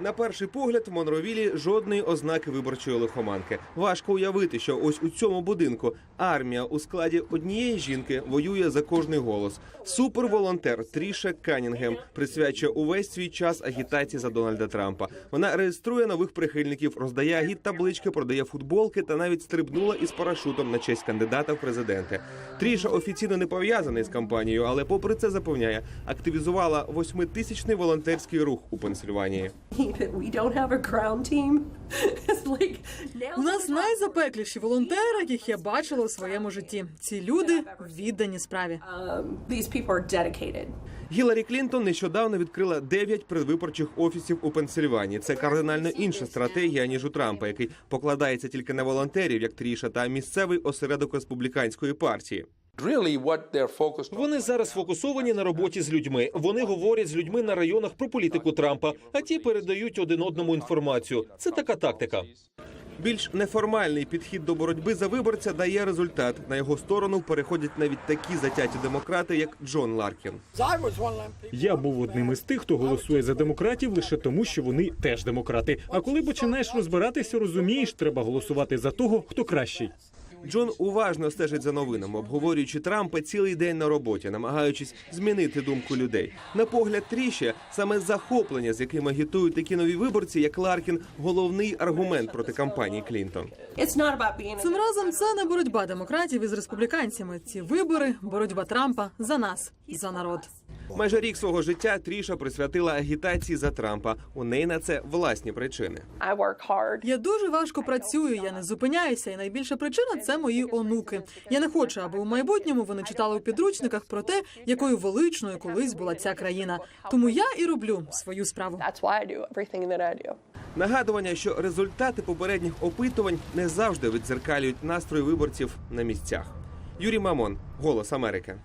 На перший погляд в Монровілі жодної ознаки виборчої лихоманки. Важко уявити, що ось у цьому будинку армія у складі однієї жінки воює за кожний голос. Суперволонтер Тріша Канінгем присвячує увесь свій час агітації за Дональда Трампа. Вона реєструє нових прихильників, роздає агіт таблички, продає футболки та навіть стрибнула із парашутом на честь кандидата в президенти. Тріша офіційно не пов'язаний з кампанією, але попри це запевняє, активізувала восьмитисячний волонтерський рух у Пенсильванії. We don't have a ground team. it's like now У нас найзапекліші волонтери, яких я бачила у своєму житті. Ці люди віддані справі. um. Гіларі Клінтон нещодавно відкрила дев'ять предвиборчих офісів у Пенсильванії. Це кардинально інша стратегія ніж у Трампа, який покладається тільки на волонтерів, як Тріша, та місцевий осередок республіканської партії. Вони зараз фокусовані на роботі з людьми. Вони говорять з людьми на районах про політику Трампа, а ті передають один одному інформацію. Це така тактика. Більш неформальний підхід до боротьби за виборця дає результат. На його сторону переходять навіть такі затяті демократи, як Джон Ларкін. Я був одним із тих, хто голосує за демократів лише тому, що вони теж демократи. А коли починаєш розбиратися, розумієш, треба голосувати за того, хто кращий. Джон уважно стежить за новинами, обговорюючи Трампа цілий день на роботі, намагаючись змінити думку людей. На погляд Тріші, саме захоплення, з яким агітують такі нові виборці, як Ларкін, головний аргумент проти кампанії Клінтон. Цим разом це не боротьба демократів із республіканцями. Ці вибори боротьба Трампа за нас, за народ. Майже рік свого життя Тріша присвятила агітації за Трампа. У неї на це власні причини. Я дуже важко працюю, я не зупиняюся, і найбільша причина це мої онуки. Я не хочу, аби у майбутньому вони читали у підручниках про те, якою величною колись була ця країна. Тому я і роблю свою справу. Нагадування, що результати попередніх опитувань не завжди відзеркалюють настрої виборців на місцях. Юрій Мамон, Голос Америки.